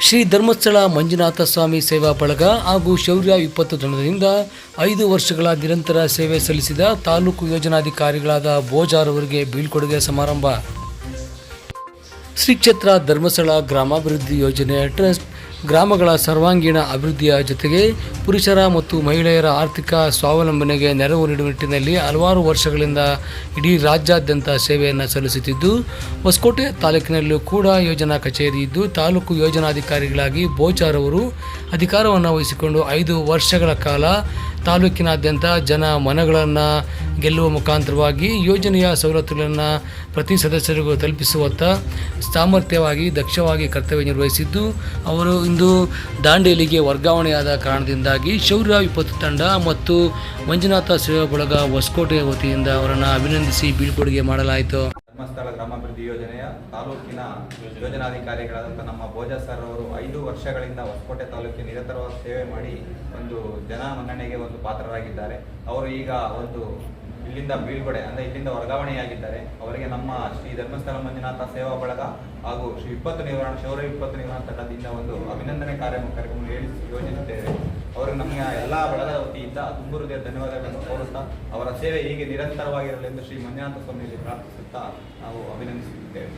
ಶ್ರೀ ಧರ್ಮಸ್ಥಳ ಮಂಜುನಾಥ ಸ್ವಾಮಿ ಸೇವಾ ಬಳಗ ಹಾಗೂ ಶೌರ್ಯ ವಿಪತ್ತು ತಂಡದಿಂದ ಐದು ವರ್ಷಗಳ ನಿರಂತರ ಸೇವೆ ಸಲ್ಲಿಸಿದ ತಾಲೂಕು ಯೋಜನಾಧಿಕಾರಿಗಳಾದ ಬೋಜಾರವರಿಗೆ ಬೀಳ್ಕೊಡುಗೆ ಸಮಾರಂಭ. ಶ್ರೀ ಕ್ಷೇತ್ರ ಧರ್ಮಸ್ಥಳ ಗ್ರಾಮಾಭಿವೃದ್ಧಿ ಯೋಜನೆ ಟ್ರಸ್ಟ್ ಗ್ರಾಮಗಳ ಸರ್ವಾಂಗೀಣ ಅಭಿವೃದ್ಧಿಯ ಜೊತೆಗೆ ಪುರುಷರ ಮತ್ತು ಮಹಿಳೆಯರ ಆರ್ಥಿಕ ಸ್ವಾವಲಂಬನೆಗೆ ನೆರವು ನೀಡುವ ನಿಟ್ಟಿನಲ್ಲಿ ಹಲವಾರು ವರ್ಷಗಳಿಂದ ಇಡೀ ರಾಜ್ಯಾದ್ಯಂತ ಸೇವೆಯನ್ನು ಸಲ್ಲಿಸುತ್ತಿದ್ದು, ಹೊಸಕೋಟೆ ತಾಲೂಕಿನಲ್ಲೂ ಕೂಡ ಯೋಜನಾ ಕಚೇರಿ ಇದ್ದು, ತಾಲೂಕು ಯೋಜನಾಧಿಕಾರಿಗಳಾಗಿ ಬೋಚಾರವರು ಅಧಿಕಾರವನ್ನು ವಹಿಸಿಕೊಂಡು ಐದು ವರ್ಷಗಳ ಕಾಲ ತಾಲೂಕಿನಾದ್ಯಂತ ಜನ ಮನಗಳನ್ನು ಗೆಲ್ಲುವ ಮುಖಾಂತರವಾಗಿ ಯೋಜನೆಯ ಸವಲತ್ತುಗಳನ್ನು ಪ್ರತಿ ಸದಸ್ಯರಿಗೂ ತಲುಪಿಸುವತ್ತ ಸಾಮರ್ಥ್ಯವಾಗಿ, ದಕ್ಷವಾಗಿ ಕರ್ತವ್ಯ ನಿರ್ವಹಿಸಿದ್ದು, ಅವರು ಇಂದು ದಾಂಡೇಲಿಗೆ ವರ್ಗಾವಣೆಯಾದ ಕಾರಣದಿಂದಾಗಿ ಶೌರ್ಯ ವಿಪತ್ತು ತಂಡ ಮತ್ತು ಮಂಜುನಾಥ ಸೇವಾ ಬಳಗ ಹೊಸಕೋಟೆ ವತಿಯಿಂದ ಅವರನ್ನು ಅಭಿನಂದಿಸಿ ಬೀಳ್ಕೊಡುಗೆ ಮಾಡಲಾಯಿತು. ಧರ್ಮಸ್ಥಳ ಗ್ರಾಮಾಭಿವೃದ್ಧಿ ಯೋಜನೆಯ ತಾಲೂಕಿನ ಯೋಜನಾಧಿಕಾರಿಗಳಾದಂಥ ನಮ್ಮ ಭೋಜ ಸರ್ ಅವರು ಐದು ವರ್ಷಗಳಿಂದ ಹೊಸಕೋಟೆ ತಾಲೂಕಿನ ನಿರಂತರವಾದ ಸೇವೆ ಮಾಡಿ ಒಂದು ಜನ ಮನ್ನಣೆಗೆ ಒಂದು ಪಾತ್ರರಾಗಿದ್ದಾರೆ. ಅವರು ಈಗ ಒಂದು ಇಲ್ಲಿಂದ ಬೀಳ್ಕೊಡೆ ಅಂದರೆ ಇಲ್ಲಿಂದ ವರ್ಗಾವಣೆಯಾಗಿದ್ದಾರೆ. ಅವರಿಗೆ ನಮ್ಮ ಶ್ರೀ ಧರ್ಮಸ್ಥಳ ಮಂಜುನಾಥ ಸೇವಾ ಬಳಗ ಹಾಗೂ ಶ್ರೀ ವಿಪತ್ತು ನಿವಾರಣ, ಶೌರ್ಯ ವಿಪತ್ತು ನಿವಾರಣಾ ತಂಡದಿಂದ ಒಂದು ಅಭಿನಂದನೆ ಕಾರ್ಯ ಕಾರ್ಯಕ್ರಮ ಹೇಳಿ ಯೋಜಿಸುತ್ತೇವೆ. ಅವರು ನಮ್ಮ ಎಲ್ಲ ಬಳಗದ ವತಿಯಿಂದ ತುಂಬ ಹೃದಯ ಧನ್ಯವಾದಗಳನ್ನು ಕೋರುತ್ತಾ ಅವರ ಸೇವೆ ಹೀಗೆ ನಿರಂತರವಾಗಿರಲಿ ಎಂದು ಶ್ರೀ ಮಂಜುನಾಥ ಸ್ವಾಮಿಯಲ್ಲಿ ಪ್ರಾರ್ಥಿಸುತ್ತಾ ನಾವು ಅಭಿನಂದಿಸುತ್ತೇವೆ.